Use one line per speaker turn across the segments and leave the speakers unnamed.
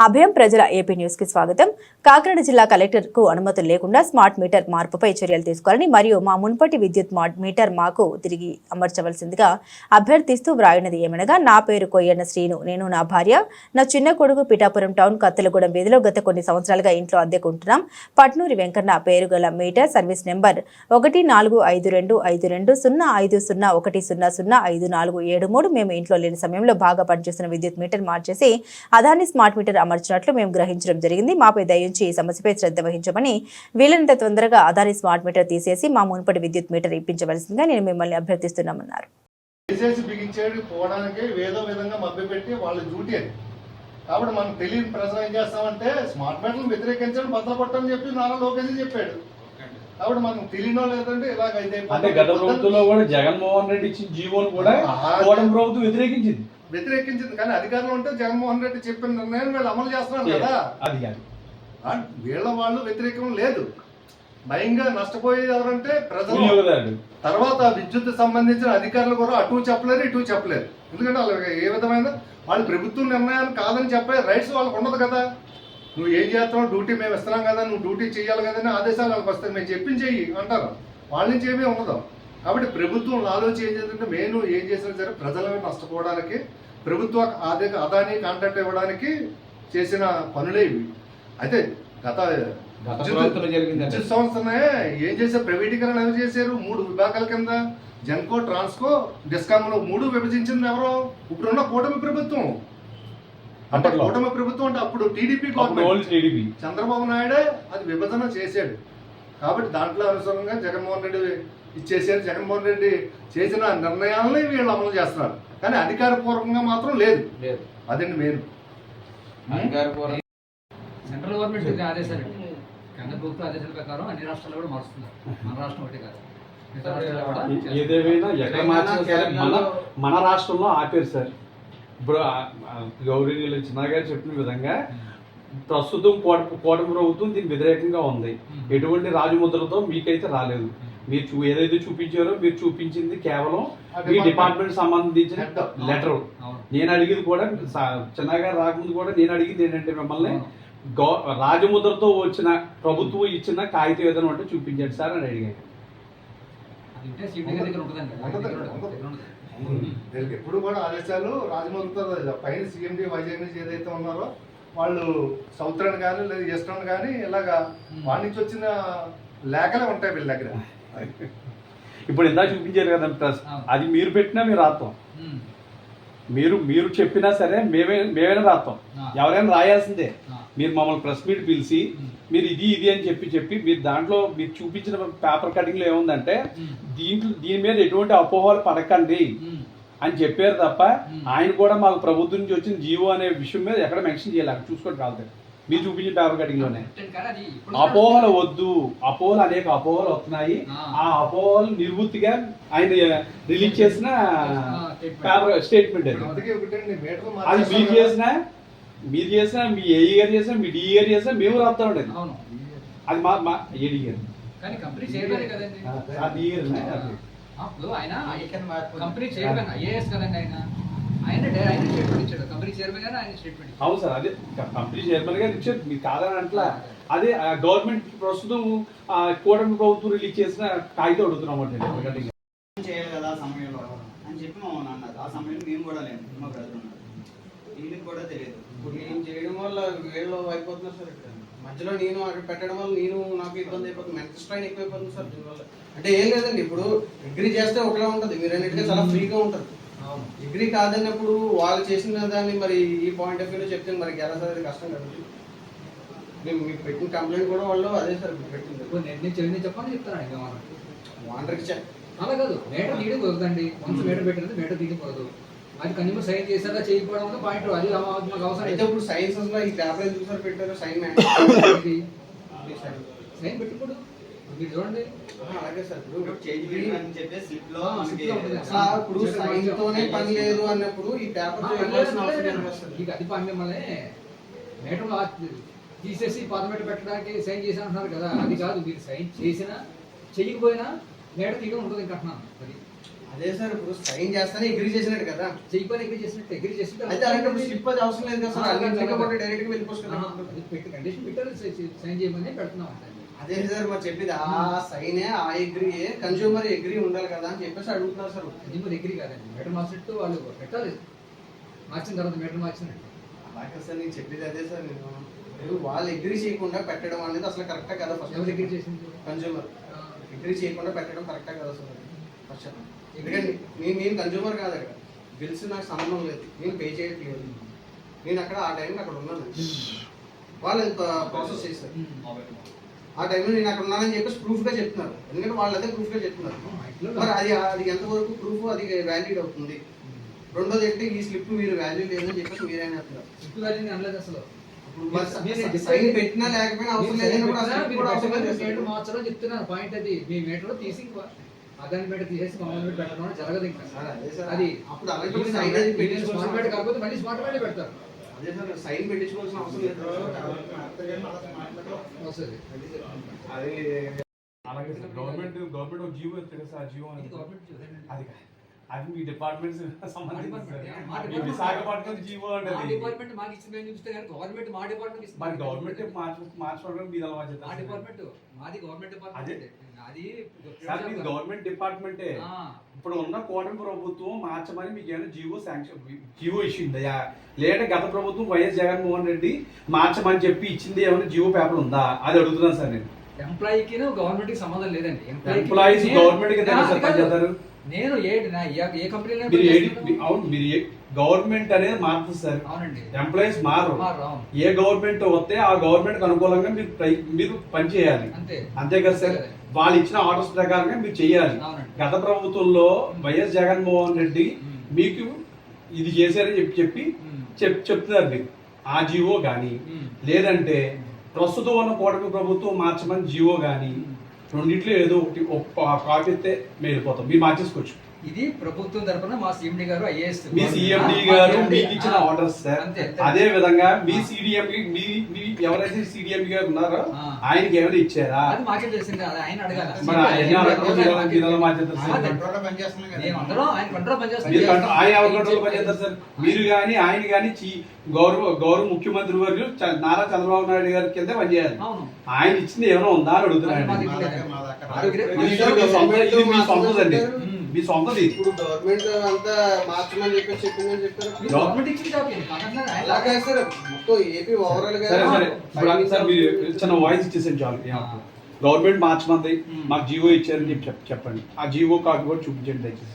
అభయం ప్రజల ఏపీ న్యూస్కి స్వాగతం. కాకినాడ జిల్లా కలెక్టర్కు అనుమతులు లేకుండా స్మార్ట్ మీటర్ మార్పుపై చర్యలు తీసుకోవాలని మరియు మా మున్పటి విద్యుత్ మీటర్ మాకు తిరిగి అమర్చవలసిందిగా అభ్యర్థిస్తూ వ్రాయినది ఏమనగా నా పేరు కొయ్యన్న శ్రీను నేను నా భార్య. నా చిన్న కొడుకు పిఠాపురం టౌన్ కత్తలగూడెం వీధిలో గత కొన్ని సంవత్సరాలుగా ఇంట్లో అద్దెకుంటున్నాం. పట్నూరి వెంకన్న పేరు గల మీటర్ సర్వీస్ నెంబర్ ఒకటి నాలుగు ఐదు రెండు ఐదు రెండు సున్నా ఐదు సున్నా ఒకటి సున్నా సున్నా ఐదు నాలుగు ఏడు మూడు మేము ఇంట్లో లేని సమయంలో బాగా పనిచేస్తున్న విద్యుత్ మీటర్ మార్చేసి అదాని స్మార్ట్ మీటర్ అమర్చినట్లు మేము గ్రహించడం జరిగింది. మాపై దయించి ఈ సమస్యపై శ్రద్ధ వహించమని వీలైనంత తొందరగా అదాని స్మార్ట్ మీటర్ తీసేసి మా మునుపటి విద్యుత్ మీటర్ ఇప్పించవలసిందిగా నేను మిమ్మల్ని అభ్యర్థిస్తున్నామన్నారు.
తీసేసి బిగించేది పోవడానికి ఏదో విధంగా మభ్యపెట్టి వాళ్ళ డ్యూటీ అది. కాబట్టి మనం తెలియని ప్రజలు ఏం చేస్తామంటే స్మార్ట్ మీటర్లు వ్యతిరేకించడం భద్రపట్టని చెప్పి నారా లోకేష్ చెప్పాడు. కాబట్టి మనం తెలియనో లేదంటే ఇలాగైతే
అంటే గత ప్రభుత్వంలో కూడా జగన్మోహన్ రెడ్డి ఇచ్చిన జీవోను కూడా కూటమి ప్రభుత్వం వ్యతిరేకించింది.
వ్యతిరేకించింది. కానీ అధికారంలో ఉంటే జగన్మోహన్ రెడ్డి చెప్పిన నిర్ణయం వీళ్ళు అమలు చేస్తున్నారు కదా.
అది కాదు.
వీళ్ళ వాళ్ళు వ్యతిరేకం లేదు. భయంగా నష్టపోయేది ఎవరంటే ప్రజలు. తర్వాత విద్యుత్ సంబంధించిన అధికారులు కూడా అటు చెప్పలేరు ఇటు చెప్పలేరు. ఎందుకంటే వాళ్ళకి ఏ విధమైన వాళ్ళు ప్రభుత్వం నిర్ణయాన్ని కాదని చెప్పే రైట్స్ వాళ్ళకి ఉండదు కదా. నువ్వు ఏం చేస్తున్నావు? డ్యూటీ మేము ఇస్తున్నాం కదా. నువ్వు డ్యూటీ చేయాలి కదా ఆదేశాలు వాళ్ళకి వస్తాయి. మేము చెప్పింది చెయ్యి అంటారు. వాళ్ళ నుంచి ఏమీ ఉండదు. కాబట్టి ప్రభుత్వం ఆలోచన ఏం చేస్తుంటే మేము ఏం చేసినా సరే ప్రజలు నష్టపోవడానికి ప్రభుత్వ అదే అదాని కాంట్రాక్ట్ ఇవ్వడానికి చేసిన పనులే ఇవి. అయితే గత విద్యుత్-
జరిగింది
సంస్థనే ఏం చేశారు? ప్రైవేటీకరణ ఎవరు చేశారు? మూడు విభాగాల కింద జెన్కో ట్రాన్స్కో డిస్కామ్లో మూడు విభజించింది ఎవరు? ఇప్పుడున్న కూటమి ప్రభుత్వం. అంటే. కూటమి ప్రభుత్వం అంటే అప్పుడు టీడీపీ చంద్రబాబు నాయుడే అది విభజన చేశాడు. కాబట్టి దాంట్లో అనుసరంగా జగన్మోహన్ రెడ్డి ఇచ్చేసారు జగన్మోహన్ రెడ్డి చేసిన నిర్ణయాలని వీళ్ళు అమలు చేస్తున్నారు. కానీ అధికారపూర్వకంగా మాత్రం లేదు.
లేదు.
అదండి మెయిన్
సెంట్రల్ గవర్నమెంట్ ఇచ్చే ఆదేశాలు కేంద్ర ప్రభుత్వ ఆదేశాల ప్రకారం అన్ని రాష్ట్రాల్లో కూడా మారుస్తున్నారు. మన రాష్ట్రం ఒకటి కాదు.
ఏదేమైనా ఎక్కడ మార్చినా సరే మన మన రాష్ట్రంలో ఆపేరు సార్. ఇప్పుడు గౌరీనీలు చిన్న గారు చెప్పిన విధంగా ప్రస్తుతం కోట కూటమి ప్రభుత్వం దీనికి వ్యతిరేకంగా ఉంది. ఎటువంటి రాజముద్రతో మీకైతే రాలేదు. మీరు చూ ఏదైతే చూపించారో మీరు చూపించింది కేవలం మీ డిపార్ట్మెంట్ సంబంధించిన. లెటర్ నేను అడిగింది కూడా సా- చిన్నగారు రాకముందు కూడా నేను అడిగింది ఏంటంటే మిమ్మల్ని గౌ రాజముద్రతో వచ్చిన ప్రభుత్వం ఇచ్చిన కాగితం ఏదైనా ఉంటే చూపించండి సార్ అని అడిగాను.
వీళ్ళకి ఎప్పుడు కూడా ఆదేశాలు రాజమండ్రితో పైన సీఎండి వైజాగ్ నుంచి ఏదైతే ఉన్నారో వాళ్ళు సౌత్రన్ కానీ లేదా ఈస్టర్న్ కానీ ఇలాగా వాళ్ళ నుంచి వచ్చిన లేఖలే ఉంటాయి వీళ్ళ దగ్గర.
ఇప్పుడు ఇందా చూపించారు కదా ప్రెస్
అవును.
అది మీరు పెట్టినా మీరు రాస్తాం. మీరు మీరు చెప్పినా సరే మేమే మేమైనా రాస్తాం. ఎవరైనా రాయాల్సిందే. మీరు మమ్మల్ని ప్రెస్ మీట్ పిలిచి. మీరు ఇది ఇది అని చెప్పి చెప్పి మీరు దాంట్లో మీరు చూపించిన పేపర్ కటింగ్లో ఏముందంటే. దీంట్లో దీని మీద ఎటువంటి అపోహలు పడకండి. అని చెప్పారు తప్ప. ఆయన కూడా మాకు ప్రభుత్వం నుంచి వచ్చిన జీవో అనే విషయం మీద ఎక్కడ మెన్షన్ చేయాలి అక్కడ చూసుకోండి కావాలి మీరు చూపించిన పేపర్ కటింగ్లోనే.
కానీ అది ఇప్పుడు
అపోహలు వద్దు. అపోహలు అనేక అపోహలు వస్తున్నాయి.
ఆ.
అపోహలు నిర్వృత్తిగా ఆయన రిలీజ్ చేసిన స్టేట్మెంట్ అది. మీరు చేసిన మీరు చేసిన మీ ఏ గారు చేసినా మీ డి గారు చేసినా మేము రాస్తా ఉండేది
అవును.
అది మా మా ఏడి గారు.
కానీ కంపెనీ చైర్మన్ కంపెనీ ఐఏఎస్ కదండి ఆయన. ఆయన ఆయన స్టేట్మెంట్ ఇచ్చాడు. కంపెనీ చైర్మన్ గారు ఆయన స్టేట్మెంట్
అవును సార్ అదే కంపెనీ చైర్మన్ గారు ఇచ్చారు. మీరు కాదని అంటలా అదే గవర్నమెంట్ ప్రస్తుతం కూటమి ప్రభుత్వం రిలీజ్ చేసిన కాగితం అడుగుతున్నాం అంటే
చేయాలి కదా ఆ సమయంలో? అని చెప్పి మా అన్నారు. ఆ సమయంలో మేము కూడా లేము. మా బ్రదర్ ఉన్నారు. వీళ్ళకి కూడా తెలియదు.
ఇప్పుడు నేను చేయడం వల్ల వీళ్ళు అయిపోతున్నారు సార్ ఇక్కడ? మధ్యలో నేను అక్కడ పెట్టడం వల్ల నేను నాకు ఇబ్బంది అయిపోతుంది. మెంటల్ స్ట్రైన్ ఎక్కువైపోతుంది సార్ దీనివల్ల. అంటే ఏం లేదండి. ఇప్పుడు డిగ్రీ చేస్తే ఒకలా ఉంటుంది. మీరు అన్నిటికీ చాలా ఫ్రీగా
అవును
డిగ్రీ కాదన్నప్పుడు వాళ్ళు చేసిన దాన్ని మరి ఈ పాయింట్ ఆఫ్ వ్యూలో చెప్తే మరి ఎలా సార్? అది కష్టం కదా. మేము మీకు పెట్టిన కంప్లైంట్ కూడా వాళ్ళు అదే సార్ మీకు పెట్టింది.
నేను నేను చెప్పని చెప్తాను ఇంకా మనం
వాండర్కి
అలా కాదు. మేటర్ తీయడం కుదరదండి వన్స్ మేటర్ పెట్టినది మేటర్ తీయకూడదు. అది కన్యూమర్ సైన్ చేశారా చేయకపోవడం వల్ల పాయింట్ అది మాకు అవసరం
అయితే ఇప్పుడు సైన్సెస్లో ఈ పేపర్ ఎందుకు సార్ పెట్టారు? సైన్
సైన్ పెట్టకూడదు. మీరు చూడండి.
అలాగే సార్
ఇప్పుడు చేంజ్ అని చెప్పి
స్లిప్లో సైన్ తోనే పని లేదు అన్నప్పుడు ఈ పేపర్
అది పని మిమ్మల్ని మేటర్ తీసేసి పాదమెట పెట్టడానికి సైన్ చేసి అంటున్నారు కదా అది కాదు. మీరు సైన్ చేసినా చెయ్యకపోయినా మేటర్ తీయడం ఉంటుంది ఇంకా అంటున్నాను అది
అదే సార్ ఇప్పుడు సైన్ చేస్తానే అగ్రి చేసినట్టు కదా.
చెయ్యి పని ఎగ్రీ చేసినట్టు ఎగ్రీ చేసినట్టు
అయితే స్లిప్ అది అవసరం లేదు కదా సార్. డైరెక్ట్గా వెళ్ళిపోవచ్చు కదా.
అది పెట్టి కండిషన్ పెట్టారు సైన్ చేయమని పెడుతున్నాం అంతే.
అదే సార్ మరి చెప్పేది ఆ సైనే ఆ అగ్రి కన్స్యూమర్ అగ్రి ఉండాలి కదా అని చెప్పేసి అడుగుతున్నారు సార్.
అది మరి ఎగ్రీ కాదండి మీటర్ మార్చినట్టు వాళ్ళు పెట్టాలి. మార్చిన తర్వాత మీటర్ మార్చినట్టు
అలాగే సార్ నేను చెప్పేది అదే సార్ నేను. మీరు వాళ్ళు అగ్రి చేయకుండా పెట్టడం అనేది అసలు కరెక్ట్ కదా ఫస్ట్
ఎవరు ఎగ్రీ చేసింది?
కన్స్యూమర్
ఆ,
అగ్రి చేయకుండా పెట్టడం కరెక్ట్ కదా సార్ ఫస్ట్ ఎందుకంటే నేను నేను కన్స్యూమర్ కాదు అక్కడ. బిల్స్ నాకు సంబంధం లేదు. నేను పే చేయట్లేదు. నేను అక్కడ ఆ టైంకి అక్కడ ఉన్నాను. వాళ్ళు ప్రాసెస్ చేశారు.
ఉమ్.
ఆ టైంలో నేను అక్కడ ఉన్నానని చెప్పేసి ప్రూఫ్గా చెప్తున్నారు. ఎందుకంటే వాళ్ళు అదే ప్రూఫ్గా చెప్తున్నారు. మరి అది అది ఎంతవరకు ప్రూఫ్ అది వ్యాలిడ్ అవుతుంది? రెండోది ఏంటి? ఈ స్లిప్ మీరు వాల్యూ లేదని చెప్పేసి మీరైనా అంటున్నారు.
అసలు.
మరి
మీరు
సైన్ పెట్టినా లేకపోయినా అవసరం లేదని
మీరు. మార్చడం చెప్తున్నాను పాయింట్ అది. మీ తీసి అదాని తీసేసి మామూలు పెట్టడం జరగదు ఇంకా.
అదే అప్పుడు
మీటర్ కాకపోతే మళ్ళీ స్మార్ట్ మీటర్ పెడతారు.
అదే సార్ సైన్ పెట్టించుకోవాల్సిన అవసరం లేదు అది
అలాగే సార్ గవర్నమెంట్ గవర్నమెంట్ ఒక జీవో ఇస్తుంది సార్ జీవో. అది కాదు. అది మీ డిపార్ట్మెంట్ సంబంధించి విశాఖపట్నం జీవో
డిపార్ట్మెంట్ మాకు చూస్తే కానీ గవర్నమెంట్ మా డిపార్ట్మెంట్ ఇస్తుంది
మరి గవర్నమెంట్ మార్చ మార్చుకోవడం మీరు అలా
మా
చేస్తారు
డిపార్ట్మెంట్ మాది గవర్నమెంట్
అదే.
డిపార్ట్మెంట్ అది
సార్ మీది గవర్నమెంట్ డిపార్ట్మెంటే ఇప్పుడు ఉన్న కూటమి ప్రభుత్వం మార్చమని మీకు ఏమైనా జీవో శాంక్షన్ జీవో ఇచ్చిందయా లేదా గత ప్రభుత్వం వైఎస్ జగన్మోహన్ రెడ్డి మార్చమని చెప్పి ఇచ్చింది ఏమైనా జీవో పేపర్ ఉందా? అది అడుగుతున్నాను సార్ నేను.
ఎంప్లాయీకి గవర్నమెంట్కి సంబంధం లేదండి.
ఎంప్లాయీస్ గవర్నమెంట్కి
నేను ఏ ఏ- కంపెనీలో
అవును మీరు గవర్నమెంట్ అనేది మారుతుంది సార్
అవునండి
ఎంప్లాయీస్ మారు. ఏ గవర్నమెంట్ వస్తే ఆ గవర్నమెంట్ అనుకూలంగా మీరు మీరు పని చేయాలి
అంతే
అంతే కదా సార్. వాళ్ళు ఇచ్చిన ఆర్డర్స్ ప్రకారంగా మీరు చేయాలి. గత ప్రభుత్వంలో వైఎస్ జగన్మోహన్ రెడ్డి. మీకు ఇది చేశారని చెప్పి చెప్పి. చెప్ చెప్తున్నారు మీరు ఆ జీవో కానీ. లేదంటే ప్రస్తుతం ఉన్న కూటమి ప్రభుత్వం మార్చమని జీవో కానీ. రెండింటిలో ఏదో ఒకటి ఒక కాపీ మేలిపోతాం మేము వెళ్ళిపోతాం మీరు మార్చేసుకోవచ్చు
ఇది ప్రభుత్వం తరపున మా సిఎండి గారు ఐఏఎస్
మీ సిఎండి గారు మీకు ఇచ్చిన ఆర్డర్స్ సార్
అంతే
అదే విధంగా మీ సిడిఎం మీ మీ ఎవరైతే సిడిఎం గారు ఉన్నారో. ఆయనకి ఏమైనా ఇచ్చారా
అది మాకే తెలిసింది ఆయన అడగాలి
సార్? మీరు కానీ ఆయన కానీ చీ- గౌరవ గౌరవ ముఖ్యమంత్రి వర్యులు చ- నారా చంద్రబాబు నాయుడు గారి కింద పనిచేయాలి
అవును
ఆయన ఇచ్చింది ఏమైనా ఉందా అని అడుగుతున్నాను
మాది
మా
సొంతది
ఇప్పుడు గవర్నమెంట్ అంతా మార్చమని చెప్పేసి చెప్పిందని చెప్పారు.
మీరు గవర్నమెంట్ ఆయన
అలాగే సార్ మొత్తం ఏపీ ఓవరాల్గా
సరే సరే. ఇప్పుడు సార్. మీరు చిన్న వాయిస్ ఇచ్చేసాను చాలు? గవర్నమెంట్ మార్చమంది. మాకు జీవో ఇచ్చారని చెప్పి చెప్- చెప్పండి. ఆ జీవో కాపీ కూడా చూపించండి దయచేసి.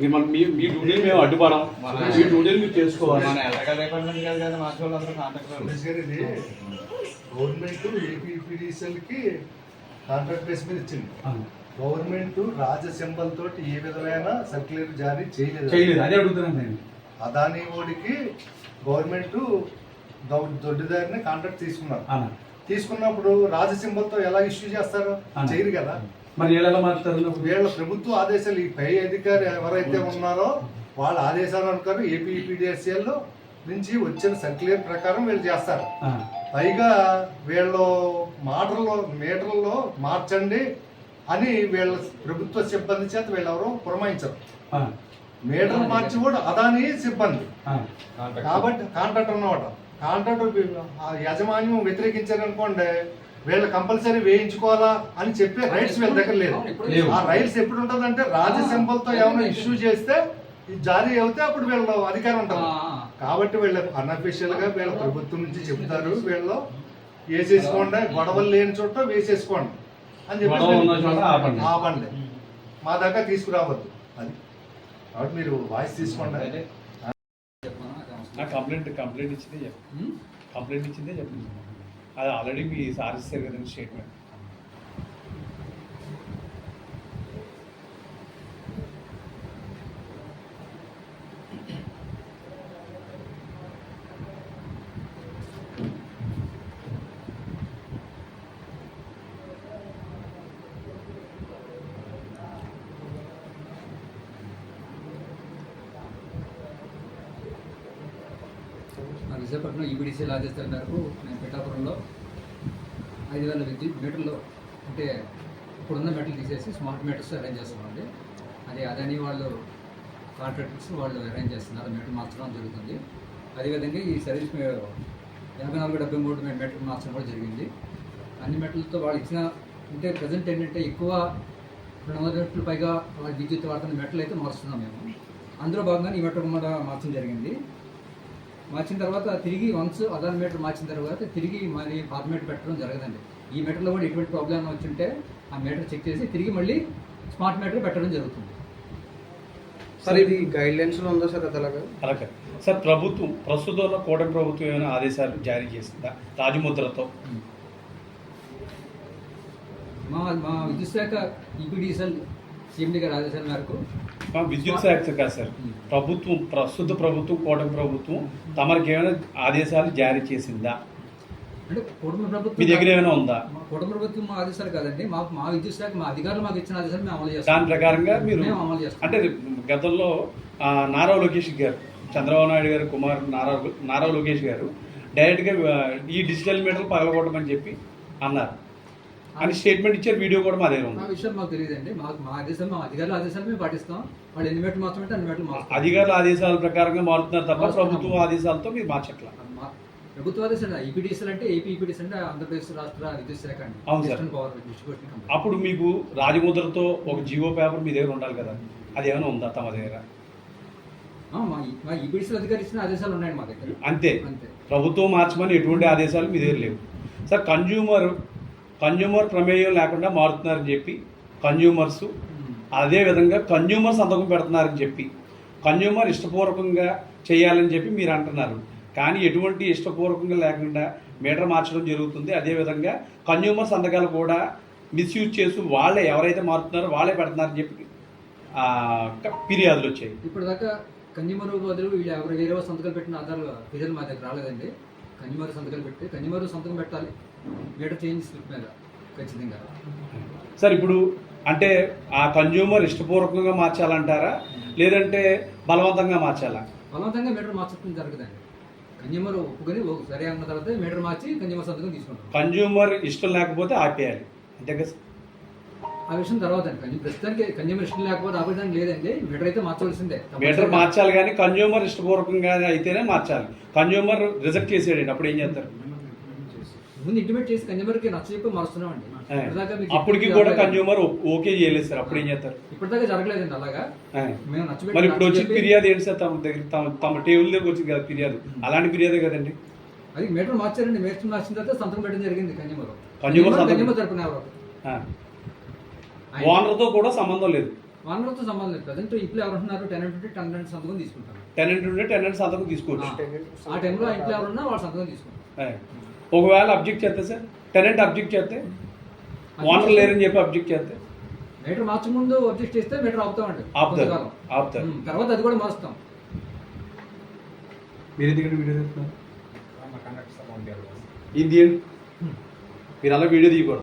మీ మన- మీ మీ డ్యూటీని మేము అడ్డుపడం మీ డ్యూటీని మీరు చేసుకోవాలి.
గవర్నమెంట్కి కాంట్రాక్ట్ బేస్ మీద ఇచ్చింది. గవర్నమెంట్ రాజ సింబల్ తోటి ఏ విధమైన సర్క్యులర్ జారీ చేయలేదు.
చేయలేదు. అదే అడుగుతున్నాను నేను.
అదాని ఓడికి గవర్నమెంట్ దొడ్డిదారిని కాంట్రాక్ట్ తీసుకున్నారు. తీసుకున్నప్పుడు రాజ సింబల్తో ఎలా ఇష్యూ చేస్తారు. చేయరు కదా.
మరి వీళ్ళు ఎలా మారుతారు
వీళ్ళ ప్రభుత్వ ఆదేశాలు ఈ పై అధికారి ఎవరైతే ఉన్నారో వాళ్ళ ఆదేశాలు అనుకారు ఏపీపీడీఎస్ఎల్ నుంచి వచ్చిన సర్క్యులర్ ప్రకారం వీళ్ళు చేస్తారు. పైగా వీళ్ళు మాటల్లో మీటర్లో మార్చండి. అని వీళ్ళ ప్రభుత్వ సిబ్బంది చేత వీళ్ళెవరూ పురమాయించరు. మీటర్ మార్చి కూడా అదాని సిబ్బంది. కాబట్టి కాంట్రాక్ట్ ఉన్నమాట కాంట్రాక్ట్ ఆ యాజమాన్యం వ్యతిరేకించారనుకోండి వీళ్ళు కంపల్సరీ వేయించుకోవాలా అని చెప్పే రైట్స్ వీళ్ళ దగ్గర లేదు. ఆ రైట్స్ ఎప్పుడు ఉంటుందంటే రాజ సింబల్తో ఏమైనా ఇష్యూ చేస్తే ఇది జారీ అవుతే అప్పుడు వీళ్ళ అధికారం
ఆ.
కాబట్టి వీళ్ళ అన్అఫీషియల్గా వీళ్ళ ప్రభుత్వం నుంచి చెప్తారు వీళ్ళు వేసేసుకోండి గొడవలు లేని చోట వేసేసుకోండి. అని చెప్పి
ఆపండి.
ఆపండి. మా దగ్గర తీసుకురావద్దు. అది. కాబట్టి మీరు వాయిస్ తీసుకోండి.
కంప్లైంట్ కంప్లైంట్ ఇచ్చిందే చెప్పు.
ఉమ్?
కంప్లైంట్ ఇచ్చిందే చెప్పింది అది ఆల్రెడీ మీ సార్ ఇస్తారు కదండి స్టేట్మెంట్.
విశాఖపట్నం ఈబీడీసీ లాజేస్తారు మేరకు నేను పిఠాపురంలో ఐదు వేల విద్యుత్ మీటర్లు అంటే ఇప్పుడున్న మెటర్లు తీసేసి స్మార్ట్ మీటర్స్ అరేంజ్ చేస్తామండి అది అదని వాళ్ళు కాంట్రాక్టర్స్ వాళ్ళు అరేంజ్ చేస్తున్నారు మీటర్ మార్చడం జరుగుతుంది. అదేవిధంగా ఈ సర్వీస్ మే- ఎనభై నాలుగు డెబ్బై మూడు మేము మీటర్ మార్చడం కూడా జరిగింది. అన్ని మెటర్లతో వాళ్ళు ఇచ్చిన అంటే ప్రజెంట్ ఏంటంటే ఎక్కువ రెండు వందల మెట్లు పైగా వాళ్ళ విద్యుత్ వాడుతున్న మెట్లు అయితే మారుస్తున్నాం మేము. అందులో భాగంగా ఈ మెట్ల కూడా మార్చడం జరిగింది. మార్చిన తర్వాత తిరిగి వన్స్ అదర్ మీటర్ మార్చిన తర్వాత తిరిగి మళ్ళీ పాత మీటర్ పెట్టడం జరగదండి. ఈ మీటర్లో కూడా ఎటువంటి ప్రాబ్లం వచ్చింటే ఆ మీటర్ చెక్ చేసి తిరిగి మళ్ళీ స్మార్ట్ మీటర్ పెట్టడం జరుగుతుంది.
సార్ ఇది గైడ్ లైన్స్లో ఉందా సార్ అది అలాగా?
అలాగే సార్ ప్రభుత్వం ప్రస్తుతంలో కూటమి ప్రభుత్వం ఏమైనా ఆదేశాలు జారీ చేసిందా? రాజముద్రతో
మా మా విద్యుత్ శాఖ ఈపీడీఎస్ఎల్ సీఎండీ గారి ఆదేశాల మేరకు
విద్యుత్ శాఖ కాదు సార్. ప్రభుత్వం ప్రస్తుత ప్రభుత్వం కూటమి ప్రభుత్వం తమరికి ఏమైనా ఆదేశాలు జారీ చేసిందా?
అంటే కుటుంబ ప్రభుత్వం
మీ దగ్గర ఏమైనా ఉందా?
కుటుంబ ప్రభుత్వం మా ఆదేశాలు కాదండి. మాకు మా విద్యుత్ శాఖ మా అధికారులు మాకు ఇచ్చిన ఆదేశాలు మేము అమలు
దాని
చేస్తాం
ప్రకారంగా మీరు
అమలు చేస్తాం.
అంటే గతంలో నారా లోకేష్ గారు చంద్రబాబు నాయుడు గారు కుమార్ నారా నారా లోకేష్ గారు డైరెక్ట్గా ఈ డిజిటల్ మీటర్లు పగలగొట్టమని చెప్పి అన్నారు. అని స్టేట్మెంట్ ఇచ్చారు వీడియో కూడా మా దగ్గర
ఆ
ఉంది
విషయం మాకు తెలియదండి. మాకు మా ఆదేశం మా అధికారుల ఆదేశాలు మేము పాటిస్తాం. వాళ్ళు ఎన్ని మెట్లు మార్చమంటే అన్ని మెట్లు మార్చుతాం
అధికారుల ఆదేశాల ప్రకారంగా మారుతున్నారు తప్ప ప్రభుత్వం ఆదేశాలతో మీరు మార్చట్లా?
మా ప్రభుత్వ ఆదేశాలు ఈపీడీఎస్ఎల్ అంటే ఏపీ ఈపీడీఎస్ అంటే ఆంధ్రప్రదేశ్ రాష్ట్ర విద్యుత్ శాఖ అండి.
అవును sir.
Western power distribution company
అప్పుడు మీకు రాజముద్రతో ఒక జీవో పేపర్ మీ దగ్గర ఉండాలి కదా? అది ఏమైనా ఉందా తమ దగ్గర?
ఆ, మా ఈ- మా ఈపీడీఎస్ఎల్ అధికారి ఇచ్చిన ఆదేశాలు ఉన్నాయండి మా దగ్గర.
అంతే.
అంతే.
ప్రభుత్వం మార్చమని ఎటువంటి ఆదేశాలు మీ దగ్గర లేవు. సార్ కన్జ్యూమర్ కన్జ్యూమర్ ప్రమేయం లేకుండా మారుతున్నారని చెప్పి కన్జ్యూమర్స్ అదే విధంగా కన్జ్యూమర్ సంతకం పెడుతున్నారని చెప్పి కన్జ్యూమర్ ఇష్టపూర్వకంగా చేయాలని చెప్పి మీరు అంటున్నారు. కానీ ఎటువంటి ఇష్టపూర్వకంగా లేకుండా మీటర్ మార్చడం జరుగుతుంది. అదేవిధంగా కన్జ్యూమర్ సంతకాలు కూడా మిస్యూజ్ చేసి వాళ్ళే ఎవరైతే మారుతున్నారో వాళ్ళే పెడుతున్నారని చెప్పి ఫిర్యాదులు వచ్చాయి.
ఇప్పటిదాకా కన్యూమర్ బదులు వీళ్ళు ఎవరు వేరే సంతకాలు పెట్టిన ఆధారాలు ఫిర్యాదు మా దగ్గర రాలేదండి. కన్యూమర్ సంతకాలు పెట్టి కన్యూమర్ సంతకం పెట్టాలి. మీటర్ చేంజ్ స్లిప్ మీద ఖచ్చితంగా.
సార్ ఇప్పుడు అంటే ఆ కన్జ్యూమర్ ఇష్టపూర్వకంగా మార్చాలంటారా? లేదంటే బలవంతంగా మార్చాలా?
బలవంతంగా మీటర్ మార్చడం జరగదండి. కన్యూమర్ ఒప్పుకొని సరే అన్న తర్వాత మీటర్ మార్చి కన్యూమర్ సంతకం తీసుకుంటాం.
కన్జ్యూమర్ ఇష్టం లేకపోతే ఆపేయాలి. అంతే కదా?
ఆ విషయం తర్వాత అండి. ప్రస్తుతానికి కన్యూమర్ ఇష్టం లేకపోతే ఆపేయడానికి లేదండి. మీటర్ అయితే మార్చవలసిందే.
మీటర్ మార్చాలి కానీ కన్జ్యూమర్ ఇష్టపూర్వకంగా అయితేనే మార్చాలి. కన్జ్యూమర్ రిజెక్ట్ చేసేయండి. అప్పుడు ఏం చేస్తారు?
ముందు ఇంటిమేట్ చేసి కన్యూమర్కి నచ్చ చెప్పి మారుస్తున్నామండి.
అప్పటికి కూడా
జరగలేదు.
కన్జ్యూమర్ ఓకే చేయలేదు సార్ అప్పుడు ఏం చేస్తారు?
ఇప్పటిదాకా జరగలేదండి అలాగా.
ఆ.
మేము నచ్చబెట్టి
మరి ఇప్పుడు
నచ్చజెప్పి-
ఫిర్యాదు ఏంటి సార్? తమ దగ్గర తమ తమ టేబుల్ దగ్గర వచ్చింది కదా ఫిర్యాదు. అలాంటి ఫిర్యాదే కదండి.
అది మీటర్ మార్చారండి. మీటర్ మార్చిన తర్వాత సంతకం పెట్టడం జరిగింది కన్యూమర్
సంతకం-
కన్యూమర్ తరపున ఎవరు.
ఓనర్తో కూడా సంబంధం లేదు.
వానర్తో సంబంధం లేదు. ప్రజెంట్ ఇంట్లో ఎవరు ఉంటున్నారు? టెనెంట్ ఉంటే టెనెంట్ సంతకం తీసుకుంటారు.
టెనెంట్ ఉంటే టెనెంట్ సంతకం తీసుకోవచ్చు.
ఆ. టైంలో ఇంట్లో ఎవరున్నా వాళ్ళ సంతకం తీసుకుంటారు.
ఒకవేళ అబ్జెక్ట్ చేస్తే సార్ టెనెంట్ అబ్జెక్ట్ చేస్తే ఓనర్ లేరని చెప్పి అబ్జెక్ట్ చేస్తే.
మీటర్ మార్చే ముందు అడ్జస్ట్ చేస్తే మీటర్ ఆపుతామండి
ఆపుతారు. ఆపుతారు.
తర్వాత అది కూడా మారుస్తాం.
మీరు ఎందుకంటే వీడియో తీస్తున్నారు? ఇది మీరు అలా వీడియో తీయకూడదు.